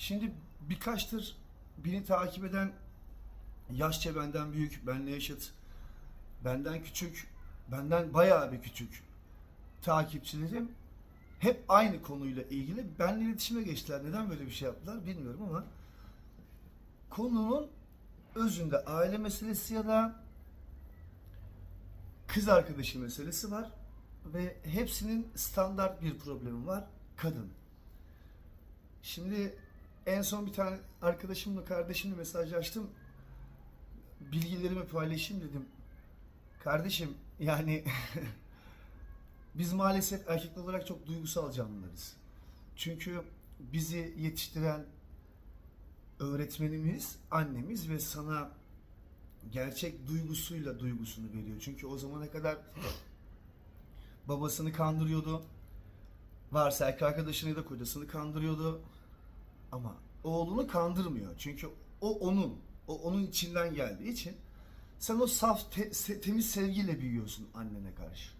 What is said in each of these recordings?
Şimdi birkaçtır beni takip eden yaşça benden büyük, benle yaşıt, benden küçük, benden bayağı bir küçük takipçilerim hep aynı konuyla ilgili benimle iletişime geçtiler. Neden böyle bir şey yaptılar bilmiyorum ama konunun özünde aile meselesi ya da kız arkadaşı meselesi var ve hepsinin standart bir problemi var. Kadın. Şimdi en son bir tane arkadaşımla kardeşimle mesajlaştım. Bilgilerimi paylaşayım dedim. Kardeşim yani biz maalesef erkekler olarak çok duygusal canlılarız. Çünkü bizi yetiştiren öğretmenimiz, annemiz ve sana gerçek duygusuyla duygusunu veriyor. Çünkü o zamana kadar babasını kandırıyordu. Varsa erkek arkadaşını da kocasını kandırıyordu. Ama oğlunu kandırmıyor. Çünkü o onun. O onun içinden geldiği için sen o saf, te- se- temiz sevgiyle büyüyorsun annene karşı.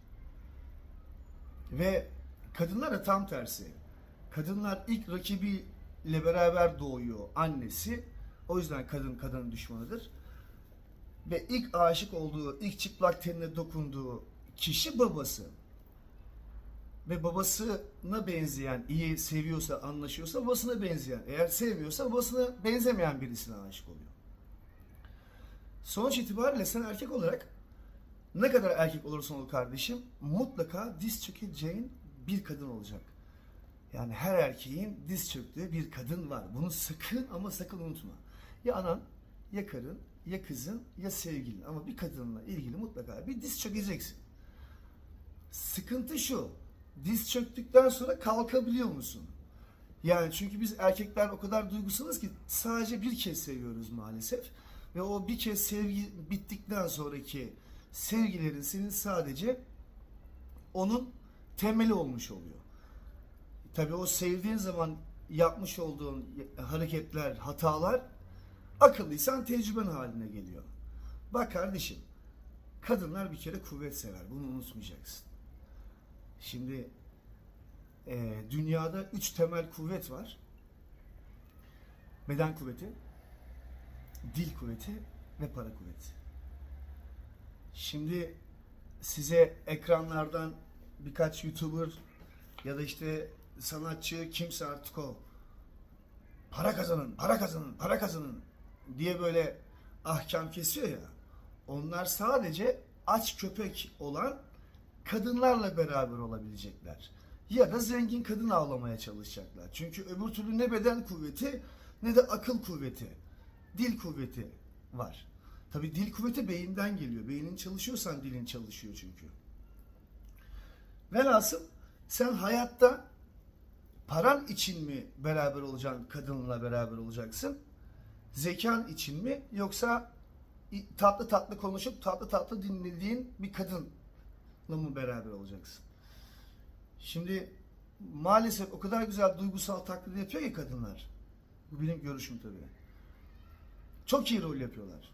Ve kadınlar da tam tersi. Kadınlar ilk rakibiyle beraber doğuyor annesi. O yüzden kadın kadının düşmanıdır. Ve ilk aşık olduğu, ilk çıplak tenine dokunduğu kişi babası. Ve babasına benzeyen, iyi seviyorsa, anlaşıyorsa babasına benzeyen, eğer sevmiyorsa babasına benzemeyen birisine aşık oluyor. Sonuç itibariyle sen erkek olarak ne kadar erkek olursan ol kardeşim mutlaka diz çökeceğin bir kadın olacak. Yani her erkeğin diz çöktüğü bir kadın var. Bunu sakın ama sakın unutma. Ya anan, ya karın, ya kızın, ya sevgilin. Ama bir kadınla ilgili mutlaka bir diz çökeceksin. Sıkıntı şu. Diz çöktükten sonra kalkabiliyor musun? Yani çünkü biz erkekler o kadar duygusalız ki sadece bir kez seviyoruz maalesef. Ve o bir kez sevgi bittikten sonraki sevgilerin senin sadece onun temeli olmuş oluyor. Tabii o sevdiğin zaman yapmış olduğun hareketler, hatalar akıllıysan tecrüben haline geliyor. Bak kardeşim, kadınlar bir kere kuvvet sever. Bunu unutmayacaksın. Şimdi e, dünyada üç temel kuvvet var. Beden kuvveti, dil kuvveti ve para kuvveti. Şimdi size ekranlardan birkaç YouTuber ya da işte sanatçı kimse artık o para kazanın, para kazanın, para kazanın diye böyle ahkam kesiyor ya. Onlar sadece aç köpek olan kadınlarla beraber olabilecekler. Ya da zengin kadın avlamaya çalışacaklar. Çünkü öbür türlü ne beden kuvveti ne de akıl kuvveti, dil kuvveti var. Tabi dil kuvveti beyinden geliyor. Beynin çalışıyorsan dilin çalışıyor çünkü. Velhasıl sen hayatta paran için mi beraber olacaksın, kadınla beraber olacaksın? Zekan için mi yoksa tatlı tatlı konuşup tatlı tatlı dinlediğin bir kadınla mı beraber olacaksın? Şimdi maalesef o kadar güzel duygusal taklit yapıyor ki kadınlar. Bu benim görüşüm tabii. Çok iyi rol yapıyorlar.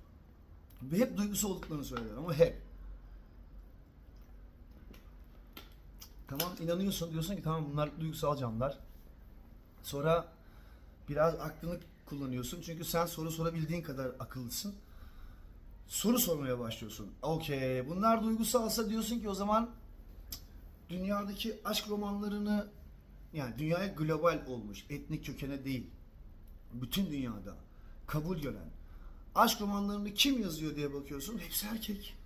Hep duygusu olduklarını söylüyorlar ama hep. Tamam inanıyorsun diyorsun ki tamam bunlar duygusal canlılar. Sonra biraz aklını kullanıyorsun. Çünkü sen soru sorabildiğin kadar akıllısın. Soru sormaya başlıyorsun. Okey bunlar duygusalsa diyorsun ki o zaman dünyadaki aşk romanlarını yani dünyaya global olmuş, etnik kökene değil. Bütün dünyada kabul gören aşk romanlarını kim yazıyor diye bakıyorsun. Hepsi erkek.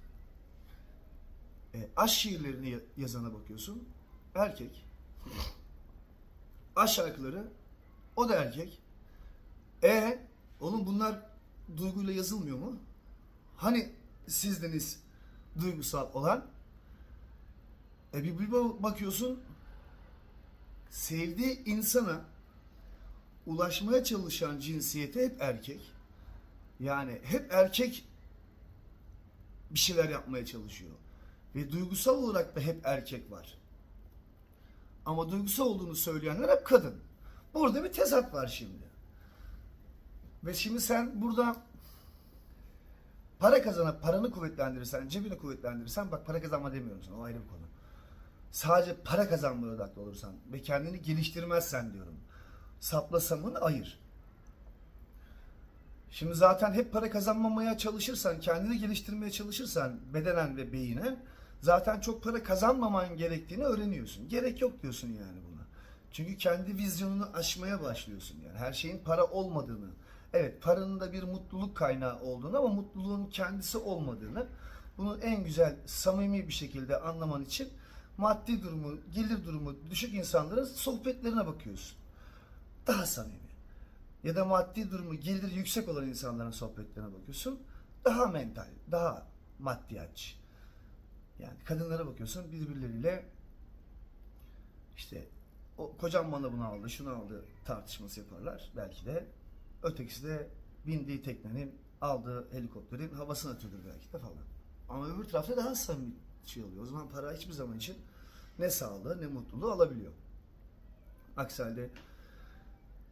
E, aşk şiirlerini ya- yazana bakıyorsun. Erkek. Aşk şarkıları o da erkek. E oğlum bunlar duyguyla yazılmıyor mu? Hani sizdeniz duygusal olan? E bir, bir bakıyorsun sevdiği insana ulaşmaya çalışan cinsiyete hep erkek. Yani hep erkek bir şeyler yapmaya çalışıyor. Ve duygusal olarak da hep erkek var. Ama duygusal olduğunu söyleyenler hep kadın. Burada bir tezat var şimdi. Ve şimdi sen burada para kazanıp paranı kuvvetlendirirsen, cebini kuvvetlendirirsen bak para kazanma demiyorum sana o ayrı bir konu. Sadece para kazanmaya odaklı olursan ve kendini geliştirmezsen diyorum. Saplasamını ayır. Şimdi zaten hep para kazanmamaya çalışırsan, kendini geliştirmeye çalışırsan bedenen ve beyine zaten çok para kazanmaman gerektiğini öğreniyorsun. Gerek yok diyorsun yani buna. Çünkü kendi vizyonunu aşmaya başlıyorsun yani. Her şeyin para olmadığını, evet paranın da bir mutluluk kaynağı olduğunu ama mutluluğun kendisi olmadığını bunu en güzel, samimi bir şekilde anlaman için maddi durumu, gelir durumu düşük insanların sohbetlerine bakıyorsun. Daha samimi ya da maddi durumu gelir yüksek olan insanların sohbetlerine bakıyorsun. Daha mental, daha maddiyatçı. Yani kadınlara bakıyorsun birbirleriyle işte o kocam bana bunu aldı, şunu aldı tartışması yaparlar belki de. Ötekisi de bindiği teknenin aldığı helikopterin havasını atıyordur belki de falan. Ama öbür tarafta daha samimi şey oluyor. O zaman para hiçbir zaman için ne sağlığı ne mutluluğu alabiliyor. Aksi halde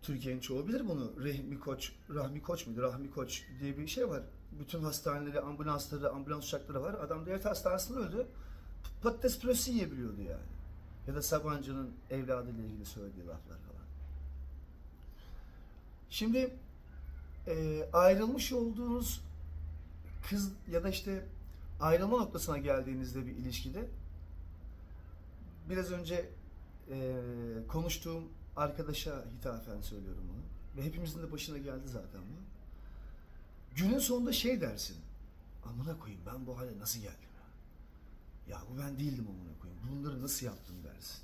Türkiye'nin çoğu bilir bunu. Rahmi Koç, Rahmi Koç muydu? Rahmi Koç diye bir şey var. Bütün hastaneleri, ambulansları, ambulans uçakları var. Adam devlet hastanesinde öldü. Patates püresi yiyebiliyordu yani. Ya da Sabancı'nın evladıyla ilgili söylediği laflar falan. Şimdi e, ayrılmış olduğunuz kız ya da işte ayrılma noktasına geldiğinizde bir ilişkide biraz önce e, konuştuğum arkadaşa hitafen söylüyorum bunu. Ve hepimizin de başına geldi zaten bu. Günün sonunda şey dersin. Amına koyayım ben bu hale nasıl geldim ya? Ya bu ben değildim amına koyayım. Bunları nasıl yaptım dersin.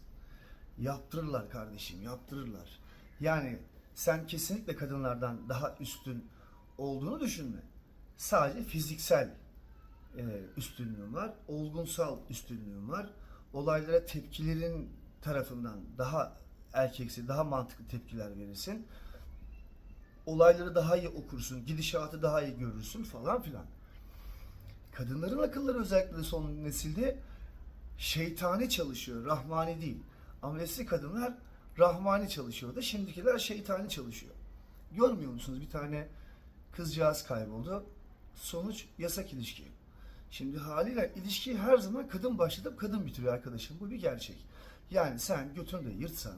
Yaptırırlar kardeşim, yaptırırlar. Yani sen kesinlikle kadınlardan daha üstün olduğunu düşünme. Sadece fiziksel e, üstünlüğün var, olgunsal üstünlüğün var. Olaylara tepkilerin tarafından daha erkeksi, daha mantıklı tepkiler verirsin. Olayları daha iyi okursun, gidişatı daha iyi görürsün falan filan. Kadınların akılları özellikle son nesilde şeytani çalışıyor, rahmani değil. Ama eski kadınlar rahmani çalışıyordu, şimdikiler şeytani çalışıyor. Görmüyor musunuz bir tane kızcağız kayboldu. Sonuç yasak ilişki. Şimdi haliyle ilişkiyi her zaman kadın başlatıp kadın bitiriyor arkadaşım. Bu bir gerçek. Yani sen götünü de yırtsan,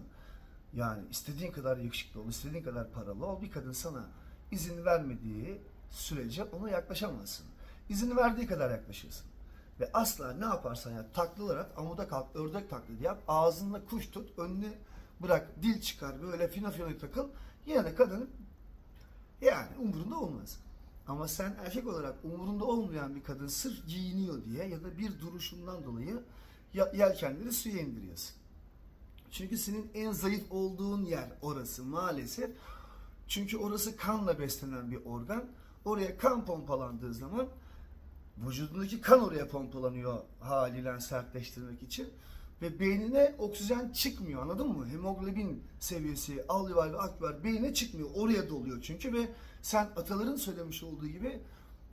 yani istediğin kadar yakışıklı ol, istediğin kadar paralı ol. Bir kadın sana izin vermediği sürece ona yaklaşamazsın. İzin verdiği kadar yaklaşırsın. Ve asla ne yaparsan yap taklayarak amuda kalk, ördek taklidi yap, ağzında kuş tut, önüne bırak, dil çıkar, böyle fina fina takıl. Yine de kadının yani umurunda olmaz. Ama sen erkek olarak umurunda olmayan bir kadın sırf giyiniyor diye ya da bir duruşundan dolayı yelkenleri suya indiriyorsun. Çünkü senin en zayıf olduğun yer orası maalesef. Çünkü orası kanla beslenen bir organ. Oraya kan pompalandığı zaman vücudundaki kan oraya pompalanıyor haliyle sertleştirmek için. Ve beynine oksijen çıkmıyor anladın mı? Hemoglobin seviyesi, alveolar ve akciğer beynine çıkmıyor. Oraya doluyor çünkü ve sen ataların söylemiş olduğu gibi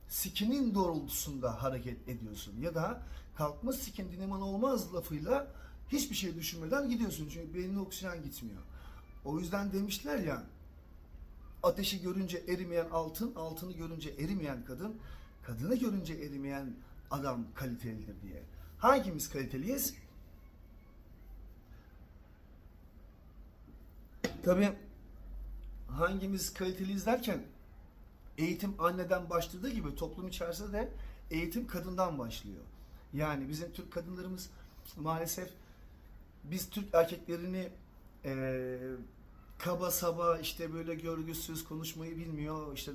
sikinin doğrultusunda hareket ediyorsun. Ya da kalkma sikin dinleman olmaz lafıyla hiçbir şey düşünmeden gidiyorsun. Çünkü beynine oksijen gitmiyor. O yüzden demişler ya ateşi görünce erimeyen altın, altını görünce erimeyen kadın, kadını görünce erimeyen adam kalitelidir diye. Hangimiz kaliteliyiz? Tabii hangimiz kaliteliyiz derken eğitim anneden başladığı gibi toplum içerisinde de eğitim kadından başlıyor. Yani bizim Türk kadınlarımız maalesef biz Türk erkeklerini eee, kaba saba işte böyle görgüsüz konuşmayı bilmiyor, işte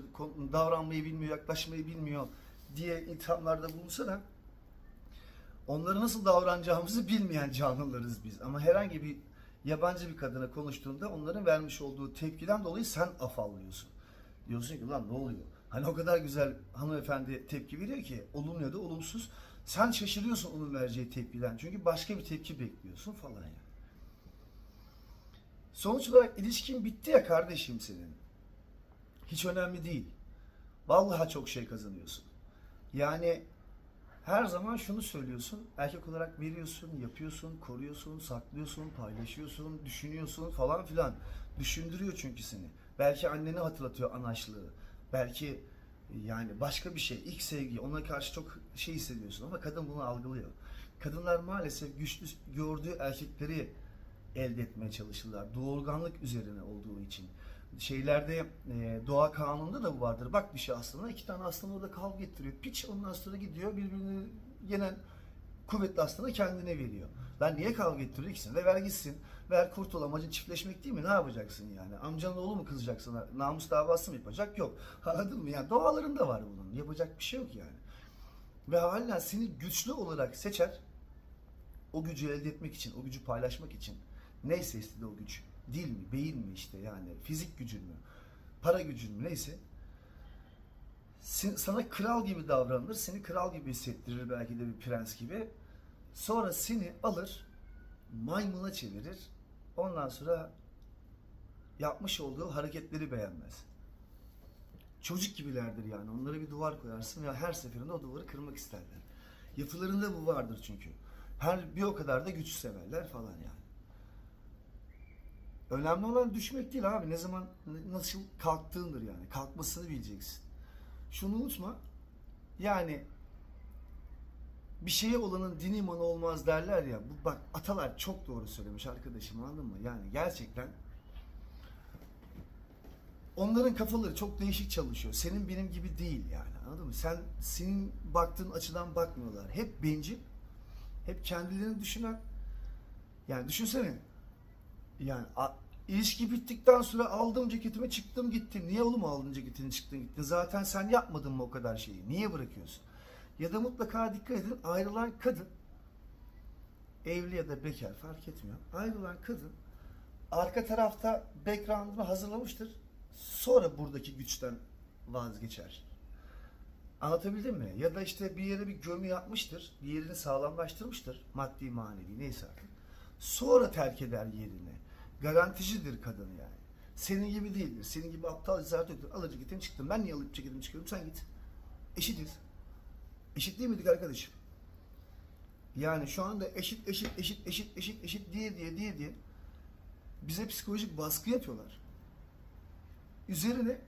davranmayı bilmiyor, yaklaşmayı bilmiyor diye ithamlarda bulunsa da onları nasıl davranacağımızı bilmeyen canlılarız biz. Ama herhangi bir yabancı bir kadına konuştuğunda onların vermiş olduğu tepkiden dolayı sen afallıyorsun. Diyorsun ki lan ne oluyor? Hani o kadar güzel hanımefendi tepki veriyor ki olumlu ya da olumsuz. Sen şaşırıyorsun onun vereceği tepkiden. Çünkü başka bir tepki bekliyorsun falan yani. Sonuç olarak ilişkin bitti ya kardeşim senin. Hiç önemli değil. Vallahi çok şey kazanıyorsun. Yani her zaman şunu söylüyorsun. Erkek olarak veriyorsun, yapıyorsun, koruyorsun, saklıyorsun, paylaşıyorsun, düşünüyorsun falan filan. Düşündürüyor çünkü seni. Belki anneni hatırlatıyor anaçlığı. Belki yani başka bir şey, ilk sevgi, ona karşı çok şey hissediyorsun ama kadın bunu algılıyor. Kadınlar maalesef güçlü gördüğü erkekleri elde etmeye çalışırlar. Doğurganlık üzerine olduğu için. Şeylerde e, doğa kanununda da bu vardır. Bak bir şey aslında iki tane aslan orada kavga ettiriyor. Piç ondan sonra gidiyor birbirini yenen kuvvetli aslanı kendine veriyor. Lan niye kavga ettiriyor ikisini de ver gitsin. Ver kurtul amacın çiftleşmek değil mi? Ne yapacaksın yani? Amcanın oğlu mu kızacaksın? Namus davası mı yapacak? Yok. Anladın mı? Yani doğalarında var bunun. Yapacak bir şey yok yani. Ve halen seni güçlü olarak seçer. O gücü elde etmek için, o gücü paylaşmak için. Neyse istedi o güç. Dil mi, beyin mi işte yani fizik gücün mü, para gücün mü neyse. Sana kral gibi davranır, seni kral gibi hissettirir belki de bir prens gibi. Sonra seni alır, maymuna çevirir. Ondan sonra yapmış olduğu hareketleri beğenmez. Çocuk gibilerdir yani. Onlara bir duvar koyarsın ve her seferinde o duvarı kırmak isterler. Yapılarında bu vardır çünkü. Her bir o kadar da güç severler falan yani. Önemli olan düşmek değil abi. Ne zaman nasıl kalktığındır yani. Kalkmasını bileceksin. Şunu unutma. Yani bir şeye olanın din imanı olmaz derler ya. Bu bak atalar çok doğru söylemiş arkadaşım anladın mı? Yani gerçekten onların kafaları çok değişik çalışıyor. Senin benim gibi değil yani. Anladın mı? Sen senin baktığın açıdan bakmıyorlar. Hep bencil, hep kendilerini düşünen. Yani düşünsene. Yani a- ilişki bittikten sonra aldım ceketimi çıktım gittim. Niye oğlum aldın ceketini çıktın gittin? Zaten sen yapmadın mı o kadar şeyi? Niye bırakıyorsun? Ya da mutlaka dikkat edin ayrılan kadın evli ya da bekar fark etmiyor. Ayrılan kadın arka tarafta background'ını hazırlamıştır. Sonra buradaki güçten vazgeçer. Anlatabildim mi? Ya da işte bir yere bir gömü yapmıştır. Bir yerini sağlamlaştırmıştır. Maddi manevi neyse artık. Sonra terk eder yerini. Garanticidir kadın yani. Senin gibi değildir. Senin gibi aptal yoktur. Alır ceketini çıktım. Ben niye alıp ceketimi çıkıyorum? Sen git. Eşitiz. Eşit değil miydik arkadaşım? Yani şu anda eşit eşit eşit eşit eşit eşit diye diye diye diye bize psikolojik baskı yapıyorlar. Üzerine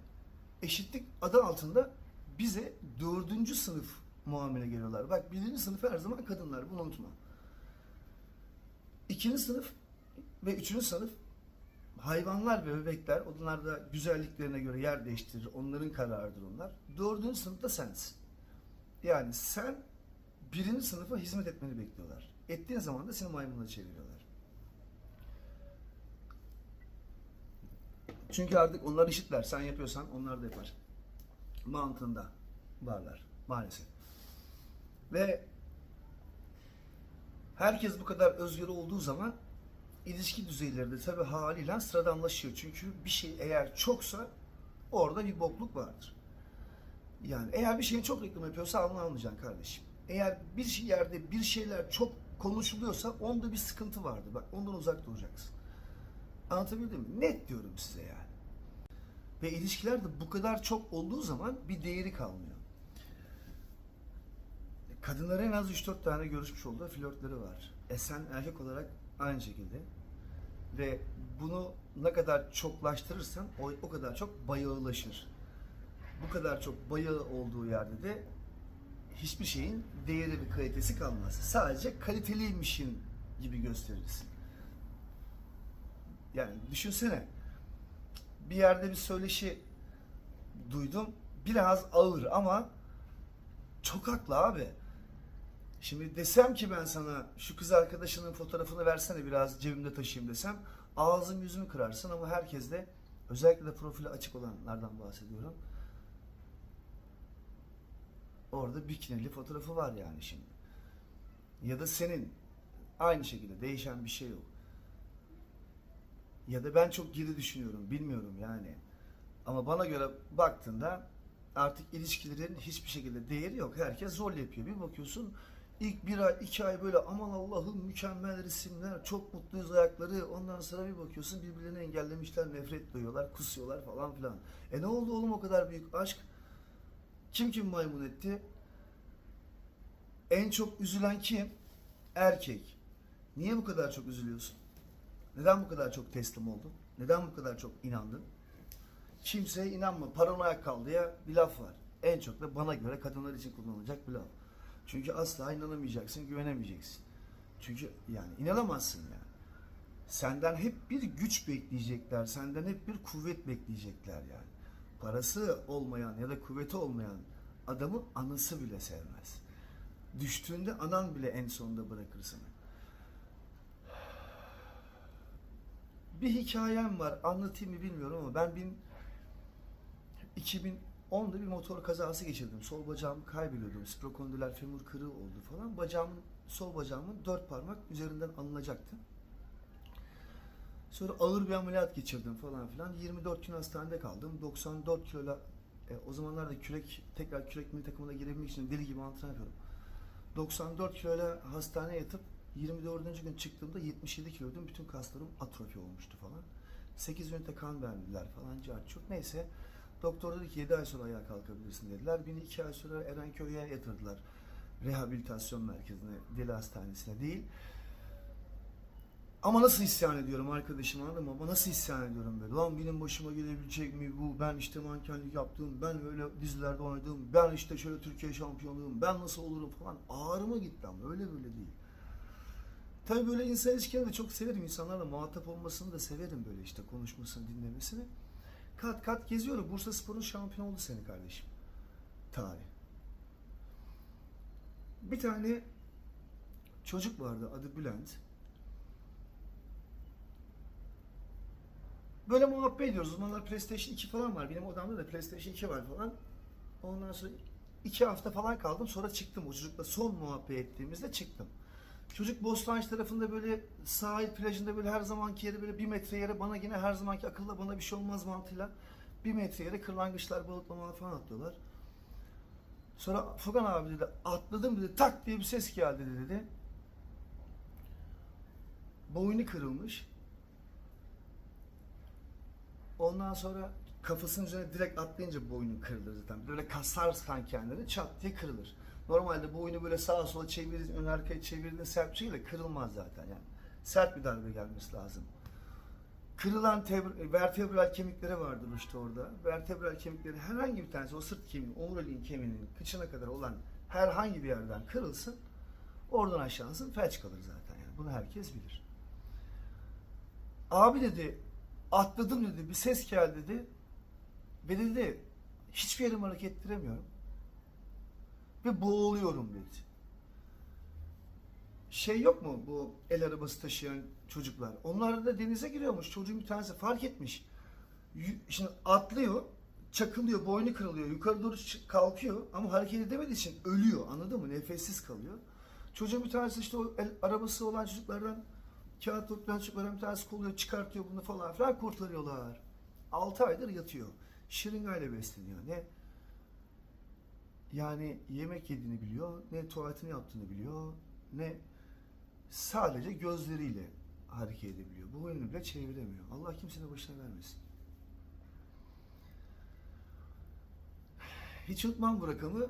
eşitlik adı altında bize dördüncü sınıf muamele geliyorlar. Bak birinci sınıf her zaman kadınlar bunu unutma. İkinci sınıf ve üçüncü sınıf hayvanlar ve bebekler onlar da güzelliklerine göre yer değiştirir. Onların kararıdır onlar. Dördüncü sınıfta sensin. Yani sen birinci sınıfa hizmet etmeni bekliyorlar. Ettiğin zaman da seni maymuna çeviriyorlar. Çünkü artık onlar eşitler. Sen yapıyorsan onlar da yapar. Mantığında varlar maalesef. Ve herkes bu kadar özgür olduğu zaman ilişki düzeyleri de tabii haliyle sıradanlaşıyor. Çünkü bir şey eğer çoksa orada bir bokluk vardır. Yani eğer bir şeyin çok reklam yapıyorsa alma almayacaksın kardeşim. Eğer bir şey yerde bir şeyler çok konuşuluyorsa onda bir sıkıntı vardır. Bak ondan uzak duracaksın. Anlatabildim mi? Net diyorum size yani. Ve ilişkiler de bu kadar çok olduğu zaman bir değeri kalmıyor. Kadınlar en az 3-4 tane görüşmüş olduğu flörtleri var. E sen erkek olarak aynı şekilde. Ve bunu ne kadar çoklaştırırsan o, o kadar çok bayağılaşır. Bu kadar çok bayağı olduğu yerde de hiçbir şeyin değeri ve kalitesi kalmaz. Sadece kaliteliymişin gibi gösterirsin. Yani düşünsene bir yerde bir söyleşi duydum. Biraz ağır ama çok haklı abi. Şimdi desem ki ben sana şu kız arkadaşının fotoğrafını versene biraz cebimde taşıyayım desem ağzım yüzümü kırarsın ama herkes de özellikle de profili açık olanlardan bahsediyorum. Orada bikinili fotoğrafı var yani şimdi. Ya da senin aynı şekilde değişen bir şey yok. Ya da ben çok geri düşünüyorum bilmiyorum yani. Ama bana göre baktığında artık ilişkilerin hiçbir şekilde değeri yok. Herkes rol yapıyor. Bir bakıyorsun ilk bir ay, iki ay böyle aman Allah'ım mükemmel resimler, çok mutluyuz ayakları. Ondan sonra bir bakıyorsun birbirlerini engellemişler, nefret duyuyorlar, kusuyorlar falan filan. E ne oldu oğlum o kadar büyük aşk? Kim kim maymun etti? En çok üzülen kim? Erkek. Niye bu kadar çok üzülüyorsun? Neden bu kadar çok teslim oldun? Neden bu kadar çok inandın? Kimseye inanma. Paranoyak kal diye bir laf var. En çok da bana göre kadınlar için kullanılacak bir laf. Çünkü asla inanamayacaksın, güvenemeyeceksin. Çünkü yani inanamazsın yani. Senden hep bir güç bekleyecekler, senden hep bir kuvvet bekleyecekler yani. Parası olmayan ya da kuvveti olmayan adamı anası bile sevmez. Düştüğünde anan bile en sonunda bırakır seni. Bir hikayem var. Anlatayım mı bilmiyorum ama ben bin 2010'da bir motor kazası geçirdim. Sol bacağımı kaybediyordum. Sprokondüler femur kırığı oldu falan. Bacağımın, sol bacağımın dört parmak üzerinden alınacaktı. Sonra ağır bir ameliyat geçirdim falan filan. 24 gün hastanede kaldım. 94 kiloyla e, o zamanlarda kürek tekrar kürek milli takımına girebilmek için deli gibi antrenman yapıyordum. 94 kiloyla hastaneye yatıp 24. gün çıktığımda 77 kiloydum. Bütün kaslarım atrofi olmuştu falan. 8 ünite kan verdiler falan. Çok neyse. Doktor dedi ki 7 ay sonra ayağa kalkabilirsin dediler. Beni 2 ay sonra Erenköy'e yatırdılar. Rehabilitasyon merkezine, deli hastanesine değil. Ama nasıl isyan ediyorum arkadaşım anladın mı? Ama nasıl isyan ediyorum böyle? Lan benim başıma gelebilecek mi bu? Ben işte mankenlik yaptım, ben öyle dizilerde oynadım, ben işte şöyle Türkiye şampiyonluğum, ben nasıl olurum falan. Ağrıma gitti ama öyle böyle değil. Tabii böyle insan ilişkilerini de çok severim. İnsanlarla muhatap olmasını da severim böyle işte konuşmasını, dinlemesini. Kat kat geziyorum. Bursa Spor'un şampiyon oldu seni kardeşim. Tarih. Bir tane çocuk vardı adı Bülent. Böyle muhabbet ediyoruz. O zamanlar PlayStation 2 falan var. Benim odamda da PlayStation 2 var falan. Ondan sonra iki hafta falan kaldım. Sonra çıktım. O çocukla son muhabbet ettiğimizde çıktım. Çocuk Bostancı tarafında böyle sahil plajında böyle her zamanki yere böyle bir metre yere bana yine her zamanki akılla bana bir şey olmaz mantığıyla bir metre yere kırlangıçlar balıklamalar falan atlıyorlar. Sonra Fugan abi dedi atladım dedi tak diye bir ses geldi dedi. Boynu kırılmış. Ondan sonra kafasının üzerine direkt atlayınca boynu kırılır zaten. Böyle kasarsan kendini çat diye kırılır. Normalde boynu böyle sağa sola çevirdin, ön arkaya çevirdin sert bir şekilde kırılmaz zaten yani. Sert bir darbe gelmesi lazım. Kırılan tebr- vertebral kemikleri vardır işte orada. Vertebral kemikleri herhangi bir tanesi o sırt kemiği, omuriliğin kemiğinin kıçına kadar olan herhangi bir yerden kırılsın. Oradan aşağısı felç kalır zaten yani. Bunu herkes bilir. Abi dedi atladım dedi bir ses geldi dedi. Ve dedi hiçbir yerimi hareket ettiremiyorum. Ve boğuluyorum dedi. Şey yok mu bu el arabası taşıyan çocuklar? Onlar da denize giriyormuş. Çocuğun bir tanesi fark etmiş. Şimdi atlıyor, çakılıyor, boynu kırılıyor, yukarı doğru kalkıyor ama hareket edemediği için ölüyor. Anladın mı? Nefessiz kalıyor. Çocuğun bir tanesi işte o el arabası olan çocuklardan kağıt toplayan çocuklardan bir tanesi kolluyor, çıkartıyor bunu falan filan kurtarıyorlar. 6 aydır yatıyor. Şırıngayla besleniyor. Ne yani yemek yediğini biliyor, ne tuvaletini yaptığını biliyor, ne sadece gözleriyle hareket edebiliyor. Bu oyunu bile çeviremiyor. Allah kimsenin başına vermesin. Hiç unutmam bu rakamı.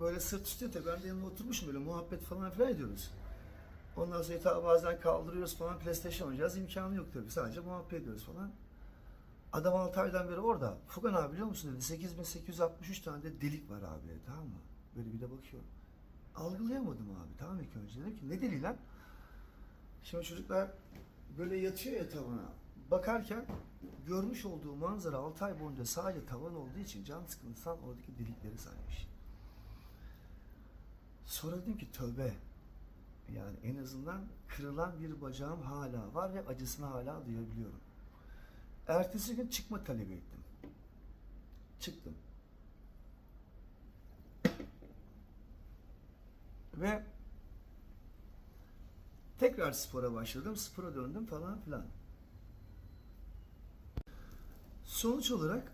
Böyle sırt üstü tabii ben de yanına oturmuşum böyle muhabbet falan filan ediyoruz. Ondan sonra bazen kaldırıyoruz falan PlayStation oynayacağız. imkanı yok tabii. Sadece muhabbet ediyoruz falan. Adam 6 aydan beri orada. Fugan abi biliyor musun dedi. 8863 tane de delik var abi dedi. Tamam mı? Böyle bir de bakıyor. Algılayamadım abi. Tamam ilk önce. Dedim ki ne deliği lan? Şimdi çocuklar böyle yatıyor ya tavana. Bakarken görmüş olduğu manzara 6 ay boyunca sadece tavan olduğu için can sıkıntısından oradaki delikleri saymış. Sonra dedim ki tövbe. Yani en azından kırılan bir bacağım hala var ve acısını hala duyabiliyorum. Ertesi gün çıkma talebi ettim. Çıktım. Ve tekrar spora başladım. Spora döndüm falan filan. Sonuç olarak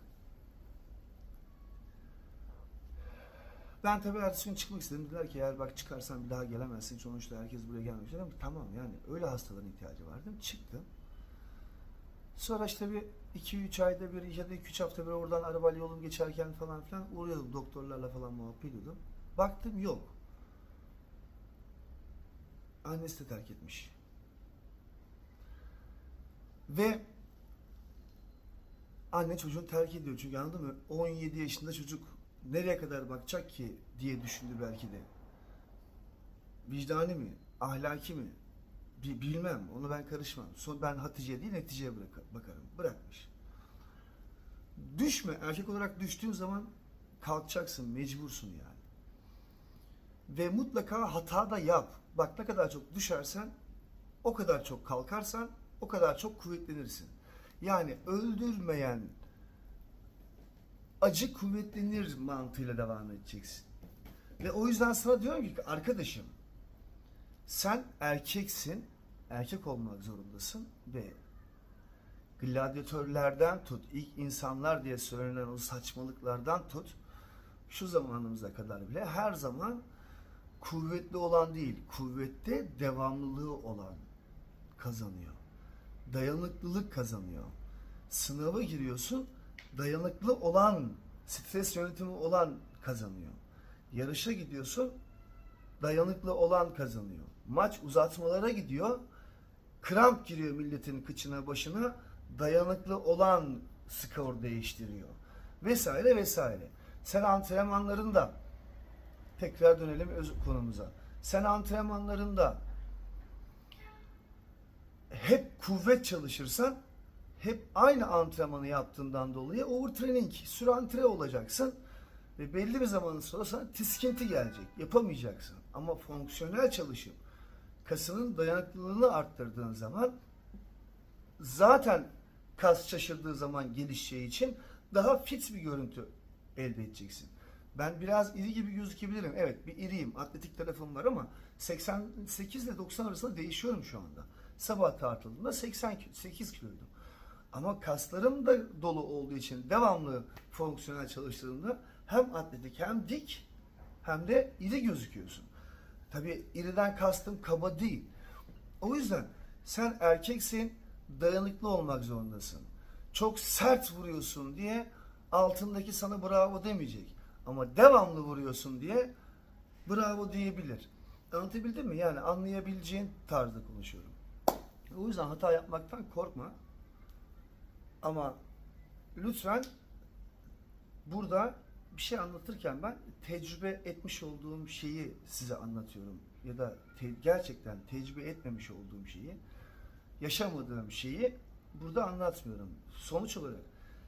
ben tabii ertesi gün çıkmak istedim. Dediler ki eğer bak çıkarsan bir daha gelemezsin. Sonuçta herkes buraya gelmiş. Dedim tamam yani öyle hastaların ihtiyacı var dedim. Çıktım. Sonra işte bir 2-3 ayda bir ya da 2-3 hafta bir oradan arabayla yolum geçerken falan filan uğruyordum doktorlarla falan muhabbet ediyordum. Baktım yok. Annesi de terk etmiş. Ve anne çocuğunu terk ediyor çünkü anladın mı? 17 yaşında çocuk nereye kadar bakacak ki diye düşündü belki de. Vicdani mi? Ahlaki mi? Bi- Bilmem. Onu ben karışmam. Son ben Hatice değil neticeye bırak- bakarım. Bırakmış. Düşme. Erkek olarak düştüğün zaman kalkacaksın. Mecbursun yani. Ve mutlaka hata da yap. Bak ne kadar çok düşersen o kadar çok kalkarsan o kadar çok kuvvetlenirsin. Yani öldürmeyen acı kuvvetlenir mantığıyla devam edeceksin. Ve o yüzden sana diyorum ki arkadaşım sen erkeksin, erkek olmak zorundasın ve gladyatörlerden tut, ilk insanlar diye söylenen o saçmalıklardan tut, şu zamanımıza kadar bile her zaman kuvvetli olan değil, kuvvette devamlılığı olan kazanıyor. Dayanıklılık kazanıyor. Sınava giriyorsun, dayanıklı olan, stres yönetimi olan kazanıyor. Yarışa gidiyorsun, dayanıklı olan kazanıyor. Maç uzatmalara gidiyor, kramp giriyor milletin kıçına başına, dayanıklı olan skor değiştiriyor. Vesaire vesaire. Sen antrenmanlarında tekrar dönelim öz konumuza. Sen antrenmanlarında hep kuvvet çalışırsan hep aynı antrenmanı yaptığından dolayı overtraining, sürantre olacaksın. Ve belli bir zaman sonra sana tiskinti gelecek. Yapamayacaksın. Ama fonksiyonel çalışıp kasının dayanıklılığını arttırdığın zaman zaten kas şaşırdığı zaman gelişeceği için daha fit bir görüntü elde edeceksin. Ben biraz iri gibi gözükebilirim. Evet bir iriyim. Atletik tarafım var ama 88 ile 90 arasında değişiyorum şu anda. Sabah tartıldığımda 88 kiloydum. Ama kaslarım da dolu olduğu için devamlı fonksiyonel çalıştığımda hem atletik hem dik hem de iri gözüküyorsun. Tabii iriden kastım kaba değil. O yüzden sen erkeksin, dayanıklı olmak zorundasın. Çok sert vuruyorsun diye altındaki sana bravo demeyecek. Ama devamlı vuruyorsun diye bravo diyebilir. Anlatabildim mi? Yani anlayabileceğin tarzda konuşuyorum. O yüzden hata yapmaktan korkma. Ama lütfen burada bir şey anlatırken ben tecrübe etmiş olduğum şeyi size anlatıyorum. Ya da te- gerçekten tecrübe etmemiş olduğum şeyi, yaşamadığım şeyi burada anlatmıyorum. Sonuç olarak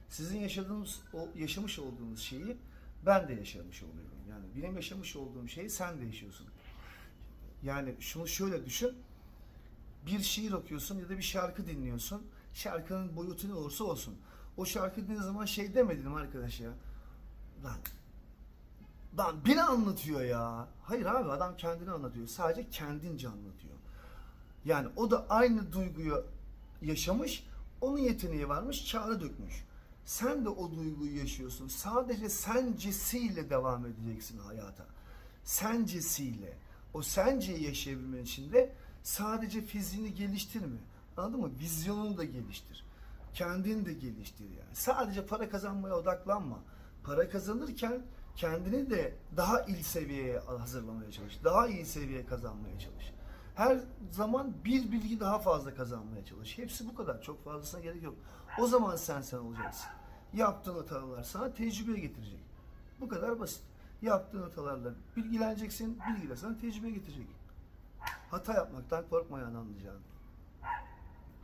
sizin yaşadığınız, o yaşamış olduğunuz şeyi ben de yaşamış oluyorum. Yani benim yaşamış olduğum şeyi sen de yaşıyorsun. Yani şunu şöyle düşün. Bir şiir okuyorsun ya da bir şarkı dinliyorsun. Şarkının boyutu ne olursa olsun. O şarkı dinlediğin zaman şey demedim arkadaş ya. Lan Lan beni anlatıyor ya. Hayır abi adam kendini anlatıyor. Sadece kendince anlatıyor. Yani o da aynı duyguyu yaşamış. Onun yeteneği varmış, çağrı dökmüş. Sen de o duyguyu yaşıyorsun. Sadece sencesiyle devam edeceksin hayata. Sencesiyle. O senceyi yaşayabilmen için de sadece fiziğini geliştirme. Anladın mı? Vizyonunu da geliştir. Kendini de geliştir yani. Sadece para kazanmaya odaklanma. Para kazanırken kendini de daha iyi seviyeye hazırlamaya çalış. Daha iyi seviyeye kazanmaya çalış. Her zaman bir bilgi daha fazla kazanmaya çalış. Hepsi bu kadar. Çok fazlasına gerek yok. O zaman sen sen olacaksın. Yaptığın hatalar sana tecrübe getirecek. Bu kadar basit. Yaptığın hatalarla bilgileneceksin. Bilgi de sana tecrübe getirecek. Hata yapmaktan korkmayan anlayacağın.